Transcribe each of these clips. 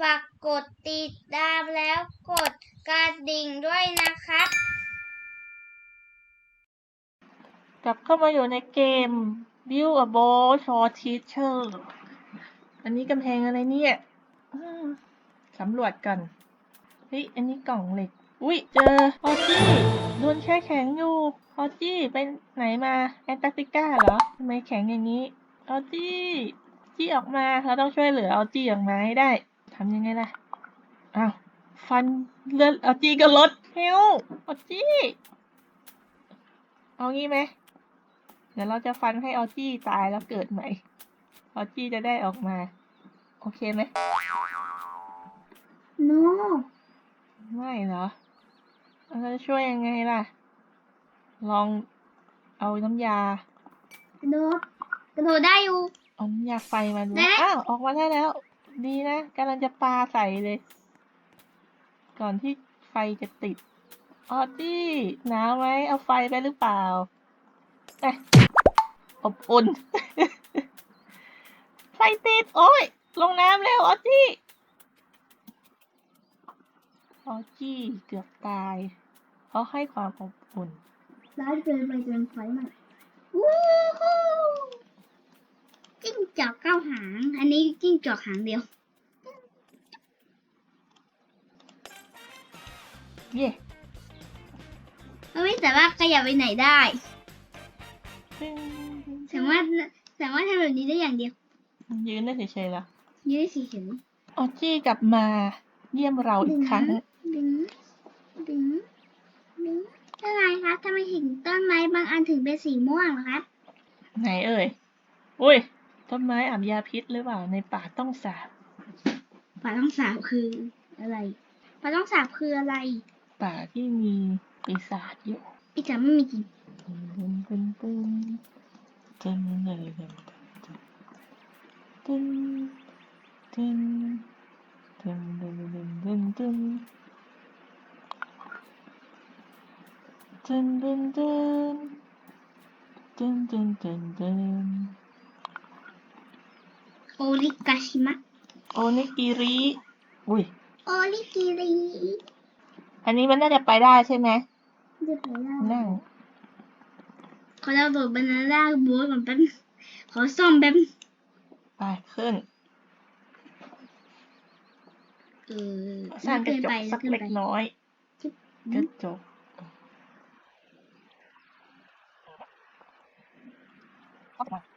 ฝากกดติดตามแล้วกดกระดิ่งด้วยนะครับ กลับเข้ามาอยู่ในเกม Build a Boat for Teacher อันนี้กำแพงอะไรเนี่ยสำรวจกันเฮ้ยอันนี้กล่องเหล็ก อุ้ยเจอออจี้โดนแช่แข็งอยู่ออจี้ไปไหนมาแอนตาร์กติกาเหรอทำไมแข็งอย่างนี้ออจี้จี้ออกมาเราต้องช่วยเหลือออจี้ออกมาให้ได้ำยังไงล่ะ อ้าว ฟันเลือดออจี้ก็ลดเฮลออจี้ เอางี้ไหม เดี๋ยวเราจะฟันให้ออจี้ตายแล้วเกิดใหม่ออจี้จะได้ออกมา โอเคไหมโนไม่เหรอเราจะช่วยยังไงล่ะ ลองเอาน้ำยากระโดดกระโดดได้อยู่ เอาน้ำยาไฟมาดู ได้ อ้าว ออกมาได้แล้ว ดีนะกำลังจะปาใส่เลย ก่อนที่ไฟจะติดออจี้หนาวไหมเอาไฟไปหรือเปล่าเอ๊ะอบอุ่น ไฟติด โอ้ย ลงน้ำเร็วออจี้ออจี้เกือบตาย เพราะให้ความอบอุ่นร้ายเกินไปเกินไฟมากวู้ฮู้ จิ้งจอกเก้าหาง อันนี้จิ้งจอกหางเดียว เย่มันไม่สามารถขยับไปไหนได้ สามารถสามารถทำแบบนี้ได้อย่างเดียว ยืนได้เฉยๆแล้วยืดสีเขียวออจี้กลับมาเยี่ยมเราอีกครั้งดึงดึงดึงอะไรครับทำไมถึงต้นไม้บางอันถึงเป็นสีม่วงเหรอครับ ไหนเอ่ย อุ้ย ต้นไม้อาบยาพิษหรือเปล่าในป่าต้องสาบปลาต้องสาบคืออะไรปลาต้องสาบคืออะไร ป่าที่มีปีศาจอยู่อีจ๋าไม่มีจริงตึนตึนตึนตึนตึนตึนตึนตึนตึนตึนตึนตึนตึนตึนตึนตึนตึนตึน โอริกาชิมะ โอนิกิริ อุ้ย โอริกิริอันนี้มันน่าจะไปได้ใช่ไหมจะไปได้นั่ง ขอเราโดดบานาน่าโบ๊ทก่อนแป๊บขอซ่อมแป๊บไปขึ้น เออสร้างกระจกไปสักเล็กน้อยจิ๊บกระจกเข้ามา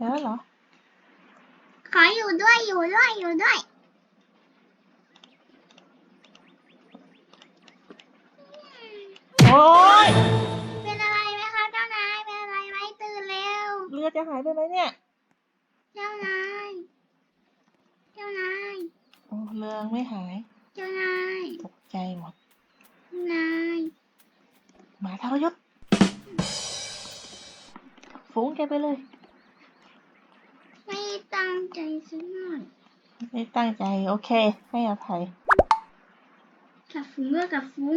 แล้วเหรอ ขออยู่ด้วยอยู่ด้วยอยู่ด้วย โอ้ยเป็นอะไรไหมคะเจ้านาย เป็นอะไรไหมตื่นเร็ว เรือจะหายไปไหมเนี่ยเจ้านาย เจ้านาย โอ้เรือไม่หาย เจ้านาย ตกใจหมดเจ้านาย หมาทรยศฝูงแกไปเลยไม่ตั้ง ใจสักหน่อยไม่ตั้งใจ โอเค ให้อภัยกับฟุ้งเมื่อกับฟุ้ง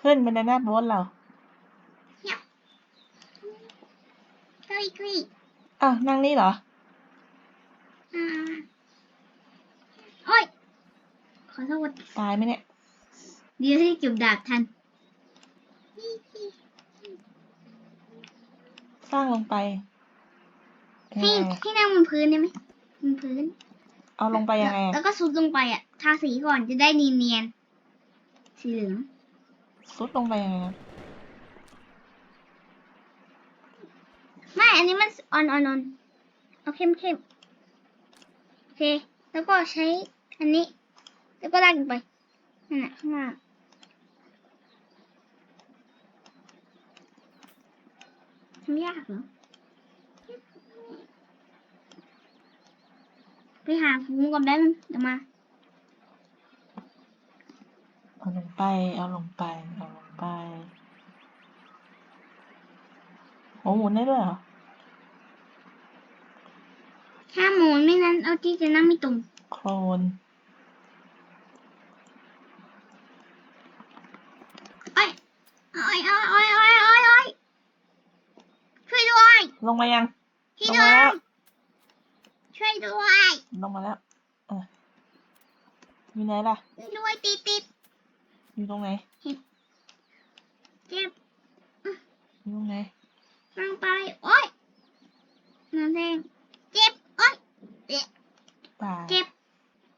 ขึ้นบนหน้าโบ๊ทเรากรีกรีอ้าวนั่งนี่เหรอ อ่าโอ้ย ขอโทษตายไหมเนี่ย เดี๋ยวให้เก็บดาบทัน สร้างลงไป ให้ยังไงให้นั่งบนพื้นได้ไหมบนพื้น เอาลงไปยังไงแล้วอะก็ซุดลงไปอะ ทาสีก่อนจะได้เนียนๆสีเหลืองซุดลงไปยังไงอะไม่อันนี้มันออนออนออนเอาเข้มเข้มโอเค แล้วก็ใช้อันนี้ แล้วก็ลากลงไปนั่นแหละข้างล่างทำยากเหรอ ไปหาฟูงก่อนแป๊บนึงเดี๋ยวมา เอาลงไป เอาลงไป เอาลงไป โอ้หมุนได้ด้วยเหรอห้ามหมุนไม่นั้นเอาที่จะนั่งไม่ตรงอโคลนโอ้ยโอ้ยโอ้ยโอ้ยโอ้ยโอ้ยโอ้ยช่วยด้วย ลงมายังช่วยลงด้วมายแล้วช่วย ด้วยลงมาแล้วเอออยู่ไหนล่ะช่วยด้วยติดติดอยู่ตรงไหน เจ็บอยู่ตรงไหนนั่งไป โอ้ยนั่นเองเจ็บ โอ้ยป่าเจ็บ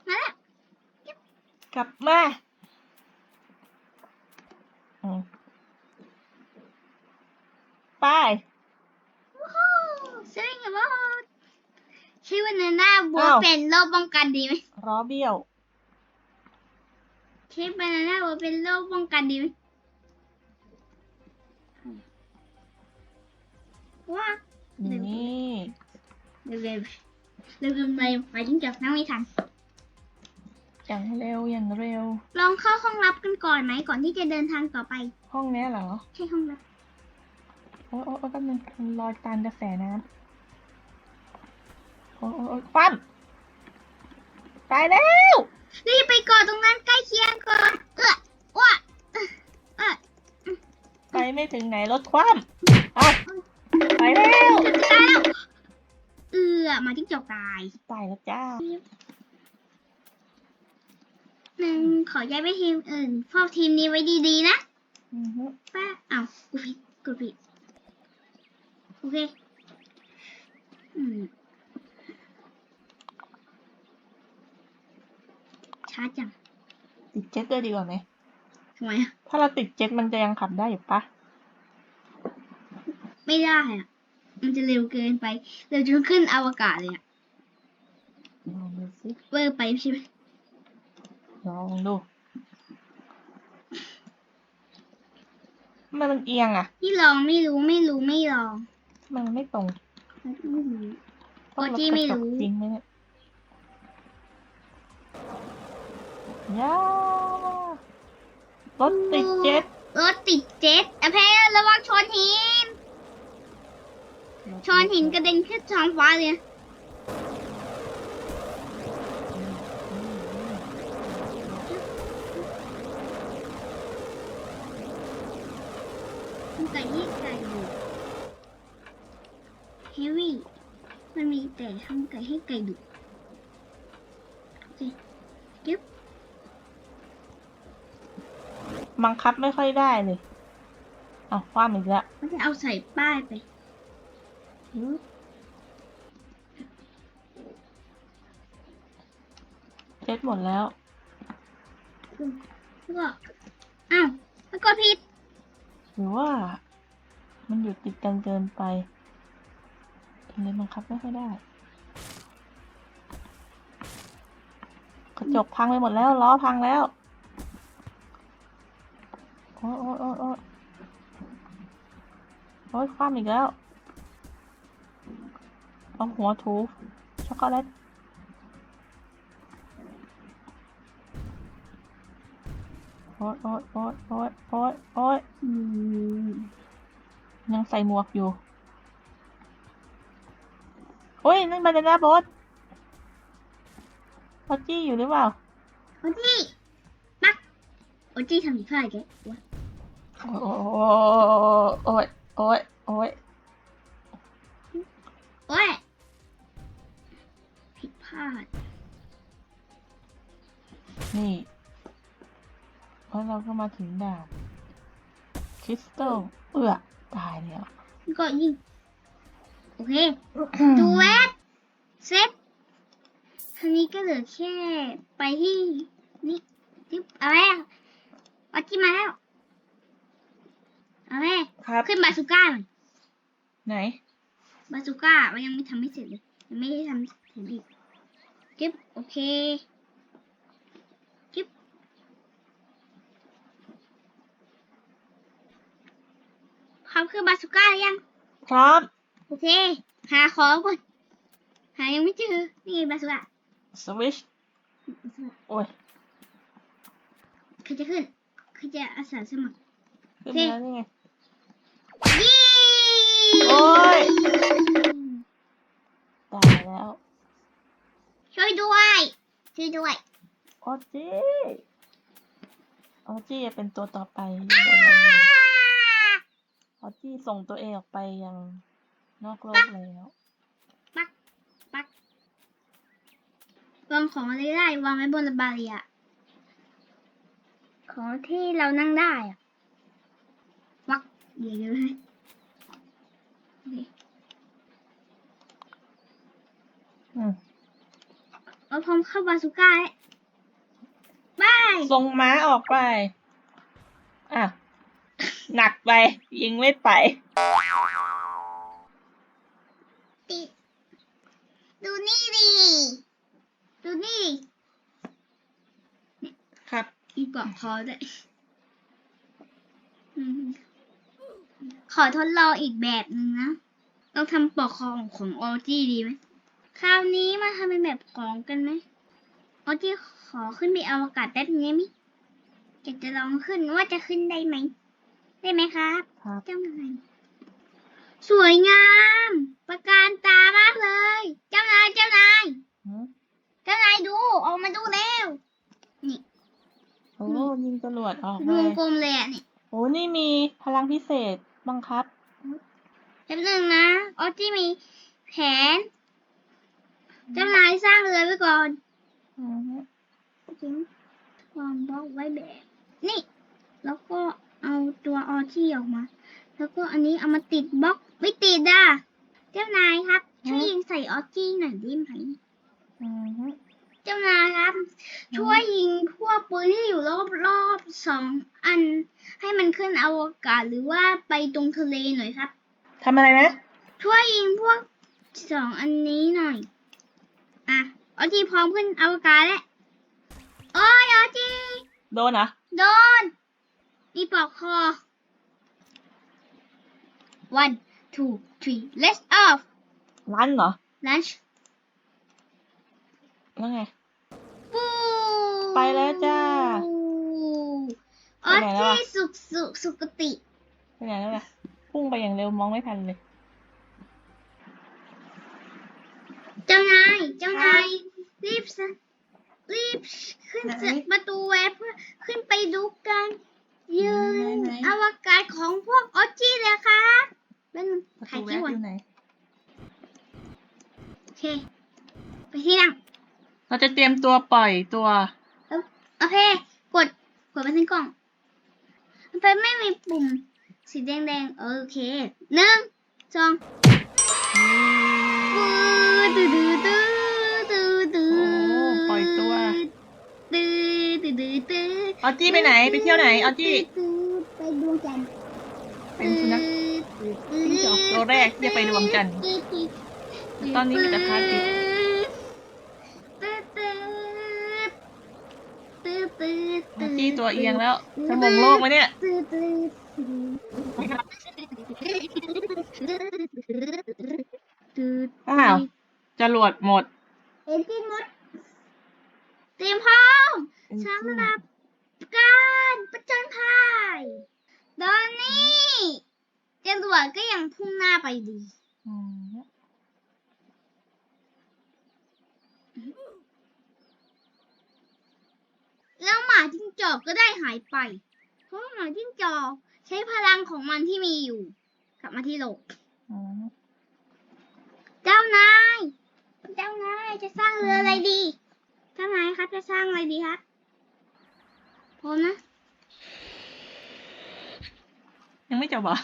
มาแล้วกลับมาอืมไป วู้ฮู้สวิงกับบอส ชื่อว่าเนน่าบัวเป็นโรคป้องกันดีไหมล้อเบี้ยวชื่อว่าเนน่าบัวเป็นโรคป้องกันดีไหมว้านี่เร็วเร็วเร็วเร็วเร็วไปยิ่งจับนั่งไม่ทัน อย่างเร็วอย่างเร็ว ลองเข้าห้องลับกันก่อนไหมก่อนที่จะเดินทางต่อไปห้องเนี้ยเหรอ ใช่ห้องลับ โอ้โอ้โอ้แป๊บนึงมันลอยตามกระแสน้ำโอ้โอ้โอ้ คว่ำตายแล้วรีบไปกอนตรงนั้นใกล้เคียงก่อนเออว้าเอ่อไปไม่ถึงไหนรถคว่ำเอาไปแล้วตายแล้วเอือมาจิ้งจกตายตายแล้วจ้าหนึ่งขอย้ายไปทีมอื่นเฝ้าทีมนี้ไว้ดีๆนะป้าอ้าวกูผิดกูผิดโอเค อืม ช้าจังติดเจ็ตด้วยดีกว่าไหมทำไมอะถ้าเราติดเจ็ตมันจะยังขับได้อยู่ปะไม่ได้อะมันจะเร็วเกินไป เร็วจนขึ้นอวกาศเลยอะลองดูสิเวอร์ไปใช่ไหมลองดูทำไมมันเอียงอะที่ลองไม่รู้ไม่รู้ไม่ลองทำไมมันไม่ตรงไม่รู้ต้องโอจี้ไม่รู้กะจกจริงไหมเนี่ย ย่ารถติดเจ็ตรถติดเจ็ตอะเพระวังชนหิน ชนหินกระเด็นขึ้นท้องฟ้าเลยมันไก่ยี่ไก่อยู่เฮวี่มันมีแต่ทำไก่ให้ไก่ดุโอเคยึบ บังคับไม่ค่อยได้เลยอะคว่ำอีกแล้วมันจะเอาใส่ป้ายไปอื้อเจ็ตหมดแล้วแล้วก็อ้าวมันกดผิดหรือว่า มันอยู่ติดกันเกินไปเลยบังคับไม่ค่อยได้กระจกพังไปหมดแล้วล้อพังแล้วโอ้ยโอ้ยโอ้ยโอ้ยโอ้ยคว่ำอีกแล้วเอาหัวถูช็อกโกแลตโอ้ยโอ้ยโอ้ยโอ้ยโอ้ยโอ้ยอืมยังใส่หมวกอยู่ โอ้ย นั่นบานาน่าโบสพอจี้อยู่หรือเปล่า โอจี้ปักโอจี้ทำผิดพลาดแกวะ โอ้ยโอ้ยโอ้ยโอ้ยโอ้ยผิดพลาด นี่แล้วเราก็มาถึงด่านคริสตัลเอื้อตายแล้ว ก็ยิงโอเค ดูแวดเซ็ตทีนี้ก็เหลือแค่ไปที่นี่ที่อะไรอะวัดที่มาแล้ว เอาแม่ครับ ขึ้นบาซูก้าหน่อยไหน บาซูก้ามันยังไม่ทำไม่เสร็จเลยยังไม่ได้ทำเสร็จอีกจิ๊บโอเคจิ๊บพร้อมขึ้นบาซูก้าหรือยังพร้อมโอเค หาของก่อน หายังไม่เจอ นี่ไงบาสุกะสวิชโอ้ยใครจะขึ้นใครจะอาสาสมัครขึ้นมาแล้วนี่ไงยี่ โอ้ยตายแล้วช่วยด้วย ช่วยด้วยออจี้ออจี้เป็นตัวต่อไปอยู่บนเราอยู่ออจี้ส่งตัวเองออกไปยังนอกโลกแล้ววางของอะไรได้วางไว้บนระบาเรียของที่เรานั่งได้อะวักเดี๋ยวเลยโอ เคอืมเอาพร้อมเข้าบาสุก้าแล้วบายส่งม้าออกไป อะ หนักไป ยิงไม่ไป ติด ดูนี่ดิ ดูนี่ดิครับ อีกปลอกคอด้วยอืม ขอทดลองอีกแบบหนึ่งนะ เราทำปลอกคอของของออจี้ดีไหม คราวนี้มาทำเป็นแบบของกันไหมออจี้ขอขึ้นไปอวกาศแป๊บนึงได้ไหมอยากจะลองขึ้นว่าจะขึ้นได้ไหม ได้ไหมครับครับเจ้านายสวยงาม ประการตามากเลย เจ้านายเจ้านายหืมเจ้านายดูออกมาดูเร็วนี่โอ้ยิงจรวดออกวเลงยกลมเลยอะนี่โอ้นี่มีพลังพิเศษ บังคับแป๊บนึงนะออจี้มีแผนเจ้านายสร้างเรือไว้ก่อนอืมทิ้งวางบล็อกไว้แบบ นี่ แล้วก็เอาตัวออจี้ออกมา แล้วก็อันนี้เอามาติดบล็อกไม่ติดอะเจ้านายครับช่วยยิงใส่ออจี้หน่อยได้ไหมอืม เจ้านายครับ ช่วยยิงพวกปืนที่อยู่รอบๆสองอัน ให้มันขึ้นอวกาศหรือว่าไปตรงทะเลหน่อยครับทำอะไรนะ ช่วยยิงพวกสองอันนี้หน่อย อะออจีพร้อมขึ้นอวกาศแล้วโอ้ยออจีโดนเหรอโดน มีปลอกคอ one two three let's off รันเหรอ lunch แล้วไงปูไปแล้วจ้า ออไปไหนแล้วจีอะสุกสุกสุกติ ไปไหนแล้วล่ะ พุ่งไปอย่างเร็วมองไม่ทันเลย เจ้านาย เจ้านาย รีบสะรีบขึ้นไหนจากประตูแวบเพื่อขึ้นไปดูกันยืนไหนไหน อวกาศของพวกออจีเลยครับเป็นงประถ่าตูยแวคลิปบก่ออนยู่ไหน โอเค ไปที่นั่ง เราจะเตรียมตัวปล่อยตัว โอเค กด กดไปที่กล่องมันไปไม่มีปุ่ม สีแดงๆ โอเคหนึ่งสองตื้อตื้อตื้อตื้อตื้อโอ้ปล่อยตัวตื้อตื้อตื้อตื้อออจี้ไปไหน ไปเที่ยวไหน ออจี้ ไปดวงจันทร์เป็นสุนัขจิ้งจอกตัวแรกที่จะไปดวงจันทร์ตอนนี้มีแต่พระอาทิ ตย์ออจี้ตัวเอียงแล้วจะมงโลกไหมเนี่ยอ้าวจรวดหมด เอ็นจินหมด เตรียมพร้อมสำหรับการประจนภัยตอนนี้จรวดก็ยังพุ่งหน้าไปดีอืมแล้วหมา จิ้งจอกก็ได้หายไป เพราะว่าหมาจิ้งจอกใช้พลังของมันที่มีอยู่ กลับมาที่โลกอืมเจ้านาย เจ้านายจะสร้างเรืออะไรดี เจ้านายครับจะสร้างอะไรดีครับพร้อมนะยังไม่จบเหรอ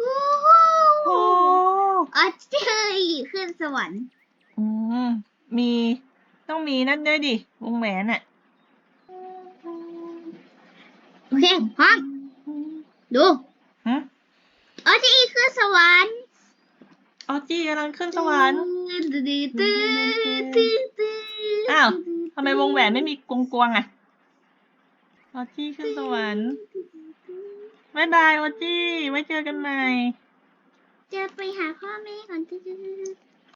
วู้ฮู้โอ้อ๋อเจยขึ้นสวรรค์ อืมมีต้องมีนั่นด้วยดิ วงแหวนอะ โอเคพร้อม ดูฮะอ๋อเจยขึ้นสวรรค์ออจี้กำลังขึ้นสวรรค์ตื้อตื้อตื้อตื้ออ้าวทำไมวงแหวนไม่มีกวงกวงๆอะออจี้ขึ้นสวรรค์บ๊ายบายออจี้ ไว้เจอกันใหม่ จะไปหาพ่อแม่ก่อนตื้อตื้อตื้อ